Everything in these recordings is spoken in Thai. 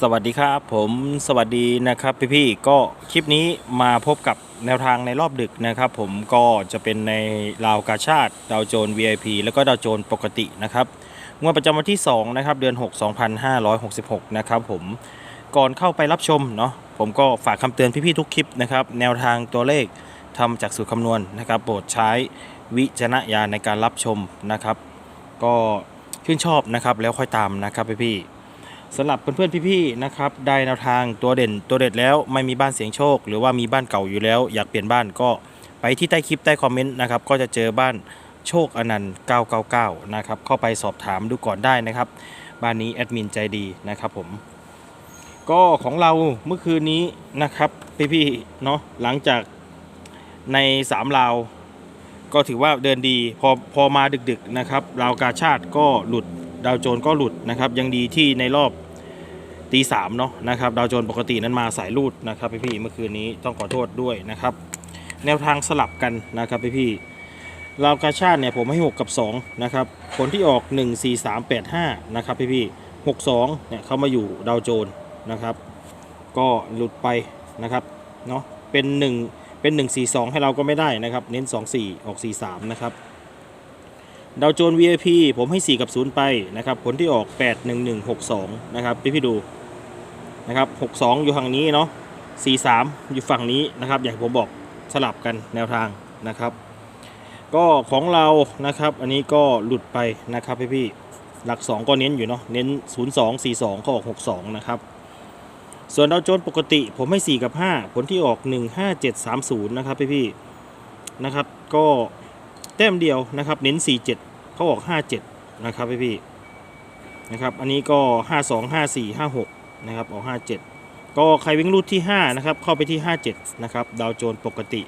สวัสดีครับผมสวัสดีนะครับพี่ๆก็คลิปนี้มาพบกับแนวทางในรอบดึกนะครับ ผมก็จะเป็นในราวกาชาติดาวโจน VIP แล้วก็ดาวโจนปกตินะครับงวดประจำวันที่2นะครับเดือน 6 2566 นะครับผมก่อนเข้าไปรับชมเนาะผมก็ฝากคำเตือนพี่ๆทุกคลิปนะครับแนวทางตัวเลขทำจากสูตรคำนวณนะครับโปรดใช้วิจารณญาณในการรับชมนะครับ ก็ชื่นชอบนะครับแล้วค่อยตามนะครับพี่ๆ สำหรับเพื่อนๆพี่ๆนะครับได้แนวทางตัวเด่นตัวเด็ดแล้วไม่มีบ้านเสียงโชค หรือว่ามีบ้านเก่าอยู่แล้ว อยากเปลี่ยนบ้านก็ไปที่ใต้คลิปใต้คอมเมนต์นะครับก็จะเจอบ้านโชคอนันต์ 999 นะครับเข้าไปสอบถามดูก่อนได้นะครับบ้านนี้แอดมินใจดีนะครับผมก็ของเราเมื่อคืนนี้นะครับพี่ๆเนาะหลังจากใน3ลาวก็ถือว่าเดินดีพอพอมาดึกๆนะครับราวกาชาติก็หลุดดาวโจนก็หลุดนะครับยังดีที่ในรอบ ตีสามเนาะนะครับดาวโจนปกตินั้นมาสายรูดนะครับพี่ๆเมื่อคืนนี้ต้องขอโทษด้วยนะครับ แนวทางสลับกันนะครับพี่ๆราวกาชาติเนี่ยผมให้ 6 กับ2นะครับผลที่ออก 1 4 3 8 5นะครับพี่ๆ6 2เนี่ยเข้ามาอยู่ดาวโจนนะครับ ก็หลุดไปนะครับเนาะเป็น 1 เป็น 1 4 2 ให้เราก็ไม่ได้นะครับ เน้น 2 4 ออก 4 3 นะครับ ดาวโจน VIP ผมให้ 4 กับ 0 ไปนะครับผลที่ออก 8 1 1 6 2 นะครับพี่พี่ดูนะครับ62 อยู่ฝั่งนี้เนาะ43 อยู่ฝั่งนี้นะครับ อย่างผมบอกสลับกันแนวทางนะครับ ก็ของเรานะครับ อันนี้ก็หลุดไปนะครับพี่พี่หลัก 2 ก็เน้นอยู่เนาะเน้น 02 42 ก็ออก 62 นะครับ ส่วนดาวโจนปกติผมให้ 4 กับ 5 ผลที่ออก 15730 นะครับพี่พี่นะครับก็ แต้มเดียวนะครับเน้น 47เขาออก 57 นะครับพี่พี่นะครับอันนี้ก็ 52 54 56 นะครับ ออก 57 ก็ใครวิ่งรูดที่ 5 นะครับ เข้าไปที่ 57 นะครับ ดาวโจนปกติ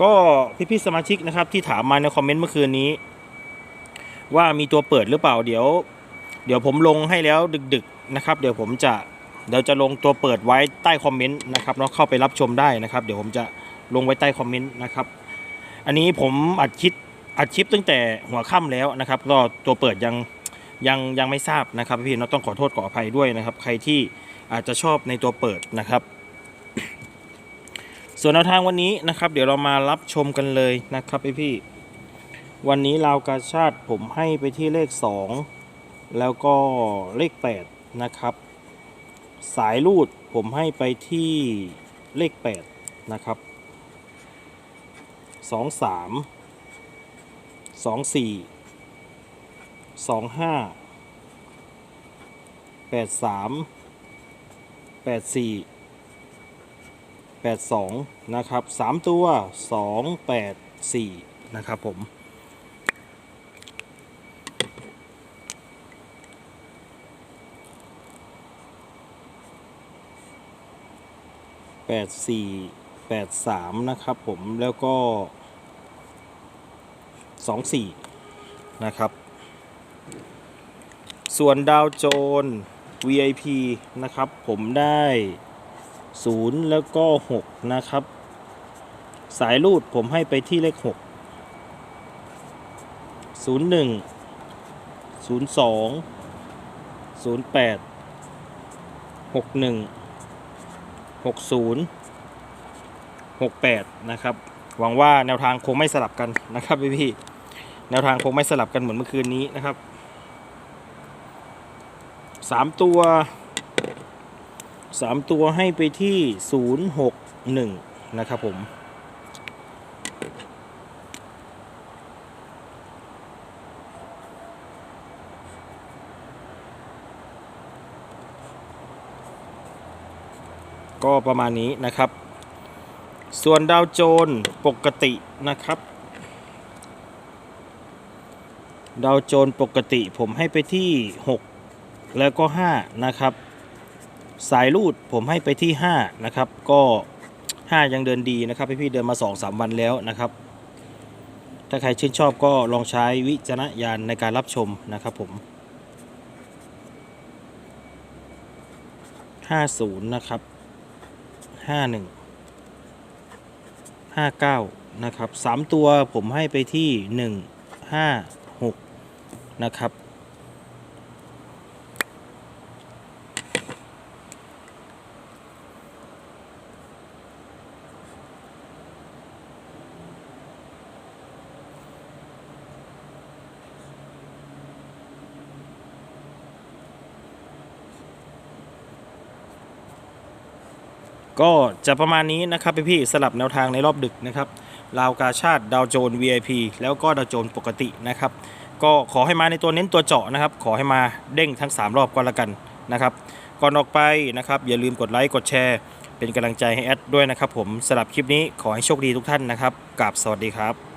ก็พี่พี่สมาชิกนะครับที่ถามมาในคอมเมนต์เมื่อคืนนี้ ว่ามีตัวเปิดหรือเปล่าเดี๋ยว เดี๋ยวผมลงให้แล้วดึกๆนะครับ เดี๋ยวผมจะเดี๋ยวจะลงตัวเปิดไว้ใต้คอมเมนต์นะครับแล้วเข้าไปรับชมได้นะครับ เดี๋ยวผมจะลงไว้ใต้คอมเมนต์นะครับ อันนี้ผมอัดคลิปอัดคลิปตั้งแต่หัวค่ำแล้วนะครับ ก็ตัวเปิดยังยังยังไม่ทราบนะครับพี่เราต้องขอโทษขออภัยด้วยนะครับ ใครที่อาจจะชอบในตัวเปิดนะครับ ส่วนแนวทางวันนี้นะครับ เดี๋ยวเรามารับชมกันเลยนะครับพี่พี่วันนี้ราวกาชาติผมให้ไปที่เลข 2 แล้วก็เลข 8 นะครับ สายรูดผมให้ไปที่เลข 8 นะครับ 2 3 2 4 2 5 8 3 8 4 8 2นะครับ3ตัว2 8 4นะครับผมแปดสี่ แปดสามนะครับผมแล้วก็สองสี่นะครับ ส่วนดาวโจน VIP นะครับผมได้ศูนย์แล้วก็หกนะครับ สายรูดผมให้ไปที่เลขหกศูนย์หนึ่งศูนย์สองศูนย์แปดหกหนึ่ง60 68 นะครับ หวังว่าแนวทางคงไม่สลับกันนะครับพี่พี่ๆแนวทางคงไม่สลับกันเหมือนเมื่อคืนนี้นะครับ 3 ตัว 3 ตัวให้ไปที่ 061 นะครับผมก็ประมาณนี้นะครับ ส่วนดาวโจนปกตินะครับ ดาวโจนปกติผมให้ไปที่ 6 แล้วก็ 5 นะครับ สายรูดผมให้ไปที่ 5 นะครับ ก็ 5 ยังเดินดีนะครับ พี่ๆเดินมา 2-3 วันแล้วนะครับ ถ้าใครชื่นชอบก็ลองใช้วิจารณญาณในการรับชมนะครับผม 50 นะครับห้าหนึ่งห้าเก้านะครับสามตัวผมให้ไปที่หนึ่งห้าหกนะครับ ก็จะประมาณนี้นะครับพี่พี่สลับแนวทางในรอบดึกนะครับลาวกาชาติดาวโจน VIP แล้วก็ดาวโจนปกตินะครับ ก็ขอให้มาในตัวเน้นตัวเจาะนะครับ ขอให้มาเด้งทั้ง 3 รอบก็แล้วกันนะครับ ก่อนออกไปนะครับ อย่าลืมกดไลค์กดแชร์ เป็นกำลังใจให้แอดด้วยนะครับผมสลับคลิปนี้ขอให้โชคดีทุกท่านนะครับกับสวัสดีครับ